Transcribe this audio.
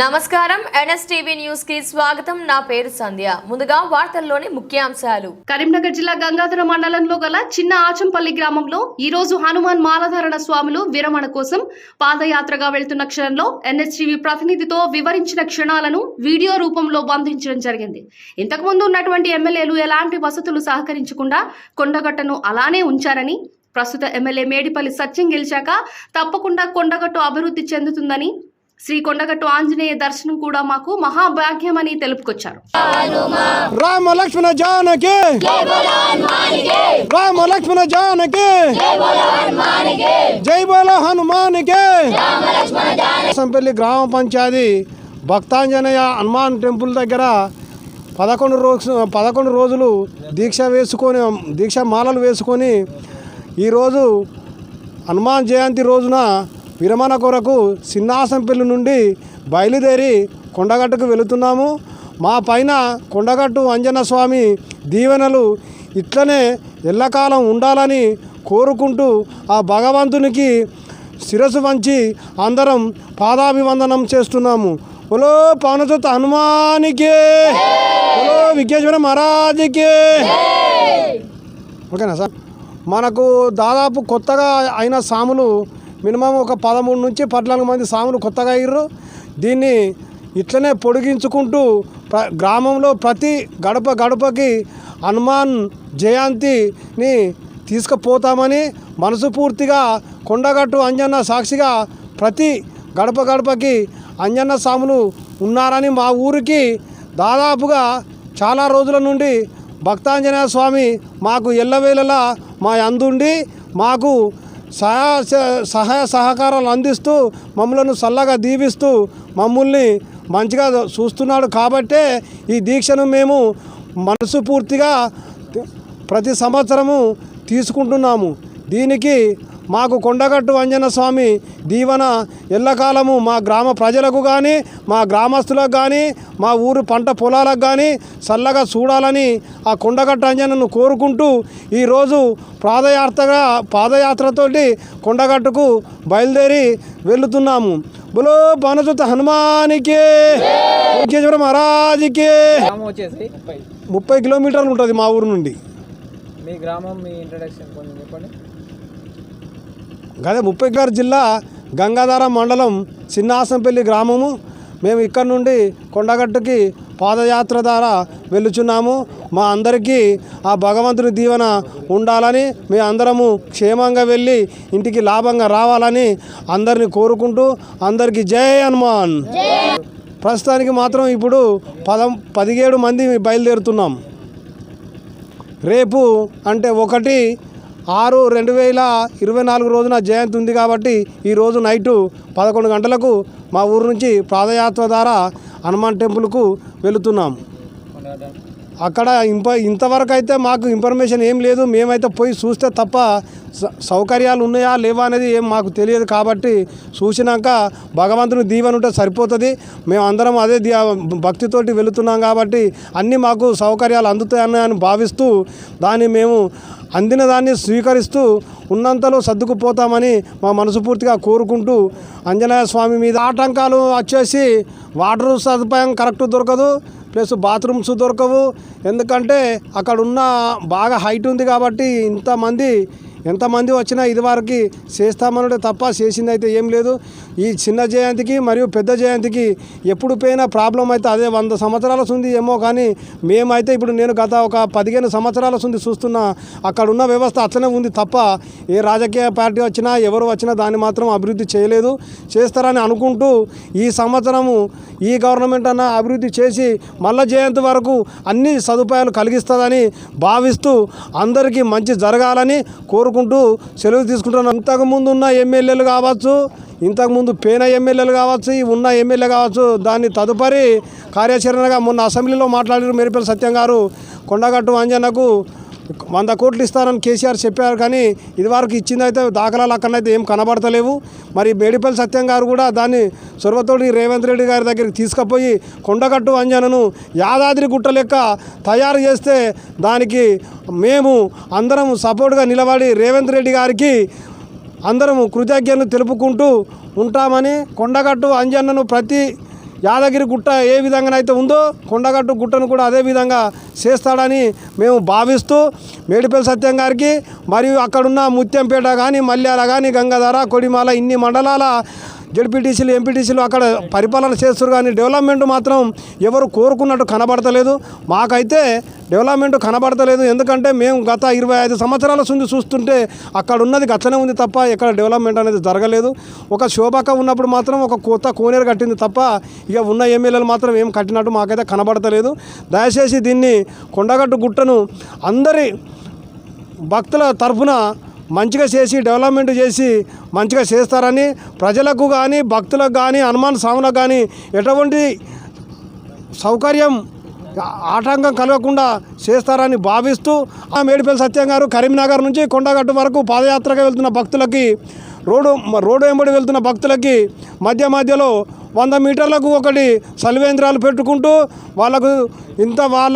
నమస్కారం. ఎన్ఎస్టీవీ న్యూస్కి స్వాగతం. నా పేరు సంధ్య. ముందుగా వార్తల్లోని ముఖ్యాంశాలు. కరీంనగర్ జిల్లా గంగాధర మండలంలో గల చిన్న ఆచంపల్లి గ్రామంలో ఈ రోజు హనుమాన్ మాలధారణ స్వాములు విరమణ కోసం పాదయాత్రగా వెళ్తున్న క్షణంలో ఎన్ఎస్టీవీ ప్రతినిధితో వివరించిన క్షణాలను వీడియో రూపంలో బంధించడం జరిగింది. ఇంతకుముందు ఉన్నటువంటి ఎమ్మెల్యేలు ఎలాంటి వసతులు సహకరించకుండా కొండగట్టను అలానే ఉంచారని ప్రస్తుత ఎమ్మెల్యే మేడిపల్లి సత్యం గెలిచాక తప్పకుండా కొండగట్టు అభివృద్ధి చెందుతుందని శ్రీ కొండగట్టు ఆంజనేయ దర్శనం కూడా మాకు మహాభాగ్యమని తెలుపుకొచ్చారు. రామ లక్ష్మణ జానకి! రామ లక్ష్మణ జానకి! జై బోల హనుమానికి! సంపల్లి గ్రామ పంచాయతీ భక్తాంజనేయ హనుమాన్ టెంపుల్ దగ్గర పదకొండు రోజు పదకొండు రోజులు దీక్ష వేసుకొని దీక్ష మాలలు వేసుకొని ఈరోజు హనుమాన్ జయంతి రోజున విరమణ కొరకు సిన్నాసంపల్లి నుండి బయలుదేరి కొండగట్టుకు వెళుతున్నాము. మా పైన కొండగట్టు అంజన స్వామి దీవెనలు ఇట్లనే ఎల్లకాలం ఉండాలని కోరుకుంటూ ఆ భగవంతునికి శిరస్సు వంచి అందరం పాదాభివందనం చేస్తున్నాము. ఓలో పవనసుత హనుమానికే ఒలో విఘ్నేశ్వర మహారాజుకి. ఓకేనా సార్? మనకు దాదాపు కొత్తగా అయిన సాములు మినిమం ఒక పదమూడు నుంచి పద్నాలుగు మంది సాములు కొత్తగా అయ్యారు దీన్ని ఇట్లనే పొడిగించుకుంటూ ప్ర గ్రామంలో ప్రతి గడప గడపకి హనుమాన్ జయంతిని తీసుకుపోతామని మనసు పూర్తిగా కొండగట్టు అంజన్న సాక్షిగా ప్రతి గడప గడపకి అంజన్న సాములు ఉన్నారని మా ఊరికి దాదాపుగా చాలా రోజుల నుండి భక్తాంజనేయ స్వామి మాకు ఎల్లవేళలా మా అందుండి మాకు సహాయ స- సహాయ సహకారాలు అందిస్తూ మమ్మలను చల్లగా దీవిస్తూ మమ్మల్ని మంచిగా చూస్తున్నాడు కాబట్టే ఈ దీక్షను మేము మనసు పూర్తిగా ప్రతి సంవత్సరము తీసుకుంటున్నాము. దీనికి మాకు కొండగట్టు అంజన స్వామి దీవెన ఎల్లకాలము మా గ్రామ ప్రజలకు కానీ మా గ్రామస్తులకు కానీ మా ఊరు పంట పొలాలకు కానీ చల్లగా చూడాలని ఆ కొండగట్టు అంజనను కోరుకుంటూ ఈరోజు పాదయాత్రగా పాదయాత్రతోటి కొండగట్టుకు బయలుదేరి వెళుతున్నాము బులో పనసుత హనుమానికి మహారాజుకి. ముప్పై. కిలోమీటర్లు ఉంటుంది మా ఊరు నుండి. మీ గ్రామం మీ ఇంట్రడక్షన్ కొంచెం చెప్పండి. గదే ముప్పై గారు జిల్లా గంగాధార మండలం చిన్నాసంపల్లి గ్రామము. మేము ఇక్కడ నుండి కొండగట్టుకి పాదయాత్ర ద్వారా వెళ్ళుచున్నాము. మా అందరికీ ఆ భగవంతుని దీవెన ఉండాలని మీ అందరము క్షేమంగా వెళ్ళి ఇంటికి లాభంగా రావాలని అందరిని కోరుకుంటూ అందరికీ జై హనుమాన్. ప్రస్తుతానికి మాత్రం ఇప్పుడు పదం పదిహేడు మంది బయలుదేరుతున్నాం. రేపు అంటే ఒకటి ఆరు రెండు వేల ఇరవై నాలుగు రోజున జయంతి ఉంది కాబట్టి ఈరోజు నైటు పదకొండు గంటలకు మా ఊరు నుంచి పాదయాత్ర ద్వారా హనుమాన్ టెంపుల్కు వెళుతున్నాం. అక్కడ ఇంప ఇంతవరకు అయితే మాకు ఇన్ఫర్మేషన్ ఏం లేదు. మేమైతే పోయి చూస్తే తప్ప స- సౌకర్యాలు ఉన్నాయా లేవా అనేది ఏం మాకు తెలియదు కాబట్టి చూసినాక భగవంతుని దీవెన ఉంటే సరిపోతుంది. మేము అందరం అదే భక్తితోటి వెళుతున్నాం కాబట్టి అన్నీ మాకు సౌకర్యాలు అందుతాయని అని భావిస్తూ దాన్ని మేము అందిన దాన్ని స్వీకరిస్తూ ఉన్నంతలో సర్దుకుపోతామని మా మనసుపూర్తిగా కోరుకుంటూ ఆంజనేయ స్వామి మీద ఆటంకాలు వచ్చేసి వాటర్ సదుపాయం కరెక్ట్ దొరకదు. ప్లస్ బాత్రూమ్స్ దొరకవు. ఎందుకంటే అక్కడ ఉన్న బాగా హైట్ ఉంది కాబట్టి ఇంతమంది ఎంతమంది వచ్చినా ఇదివరకు చేస్తామనడే తప్ప చేసింది అయితే ఏం లేదు. ఈ చిన్న జయంతికి మరియు పెద్ద జయంతికి ఎప్పుడు పోయినా ప్రాబ్లం అయితే అదే వంద సంవత్సరాల ఉంది ఏమో కానీ మేమైతే ఇప్పుడు నేను గత ఒక పదిహేను సంవత్సరాల ఉంది చూస్తున్నా అక్కడ ఉన్న వ్యవస్థ అట్లనే ఉంది తప్ప ఏ రాజకీయ పార్టీ వచ్చినా ఎవరు వచ్చినా దాన్ని మాత్రం అభివృద్ధి చేయలేదు. చేస్తారని అనుకుంటూ ఈ సంవత్సరము ఈ గవర్నమెంట్ అన్న అభివృద్ధి చేసి మల్ల జయంతి వరకు అన్ని సదుపాయాలు కలిగిస్తుందని భావిస్తూ అందరికీ మంచి జరగాలని కోరుకుంటూ సెలవు తీసుకుంటున్నాను ఇంతకుముందు ఉన్న ఎమ్మెల్యేలు కావచ్చు ఇంతకుముందు పేన ఎమ్మెల్యేలు కావచ్చు ఉన్న ఎమ్మెల్యే కావచ్చు దాన్ని తదుపరి కార్యాచరణగా మొన్న అసెంబ్లీలో మాట్లాడిన మేరిపల్లి సత్యం గారు. కొండగట్టు అంజన్నకు వంద కోట్లు ఇస్తారని కేసీఆర్ చెప్పారు కానీ ఇదివరకు ఇచ్చింది అయితే దాఖలాలు అక్కడైతే ఏం కనబడతలేవు. మరి మేడిపల్లి సత్యం గారు కూడా దాన్ని సొరవతోడి రేవంత్ రెడ్డి గారి దగ్గరికి తీసుకుపోయి కొండగట్టు అంజనను యాదాద్రి గుట్ట లెక్క తయారు చేస్తే దానికి మేము అందరం సపోర్ట్గా నిలబడి రేవంత్ రెడ్డి గారికి అందరము కృతజ్ఞతలు తెలుపుకుంటూ ఉంటామని కొండగట్టు అంజన్నను ప్రతి యాదగిరి గుట్ట ఏ విధంగానైతే ఉందో కొండగట్టు గుట్టను కూడా అదే విధంగా చేస్తాడని మేము భావిస్తూ మేడిపల్లి సత్యం గారికి మరియు అక్కడున్న ముత్యంపేట కానీ మల్యాల కానీ గంగాధర కొడిమాల ఇన్ని మండలాల జడ్పీటీసీలు ఎంపీటీసీలు అక్కడ పరిపాలన చేస్తారు కానీ డెవలప్మెంట్ మాత్రం ఎవరు కోరుకున్నట్టు కనబడతలేదు. మాకైతే డెవలప్మెంట్ కనబడతలేదు. ఎందుకంటే మేము గత ఇరవై ఐదు సంవత్సరాల నుంచి చూస్తుంటే అక్కడ ఉన్నది గచ్చనే ఉంది తప్ప ఎక్కడ డెవలప్మెంట్ అనేది జరగలేదు. ఒక శోభక ఉన్నప్పుడు మాత్రం ఒక కొత్త కోనేరు కట్టింది తప్ప ఇక ఉన్న ఎమ్మెల్యేలు మాత్రం ఏం కట్టినట్టు మాకైతే కనబడతలేదు. దయచేసి దీన్ని కొండగట్టు గుట్టను అందరి భక్తుల తరఫున మంచిగా చేసి డెవలప్మెంట్ చేసి మంచిగా చేస్తారని ప్రజలకు కానీ భక్తులకు కానీ హనుమాన్ స్వాములకు కానీ ఎటువంటి సౌకర్యం ఆటంకం కలగకుండా చేస్తారని భావిస్తూ ఆ మేడిపల్లి సత్యం గారు కరీంనగర్ నుంచి కొండగట్టు వరకు పాదయాత్రగా వెళ్తున్న భక్తులకి రోడ్డు రోడ్డు వెంబడి వెళ్తున్న భక్తులకి మధ్య మధ్యలో వంద మీటర్లకు ఒకటి సలివేంద్రాలు పెట్టుకుంటూ వాళ్ళకు ఇంత వాళ్ళ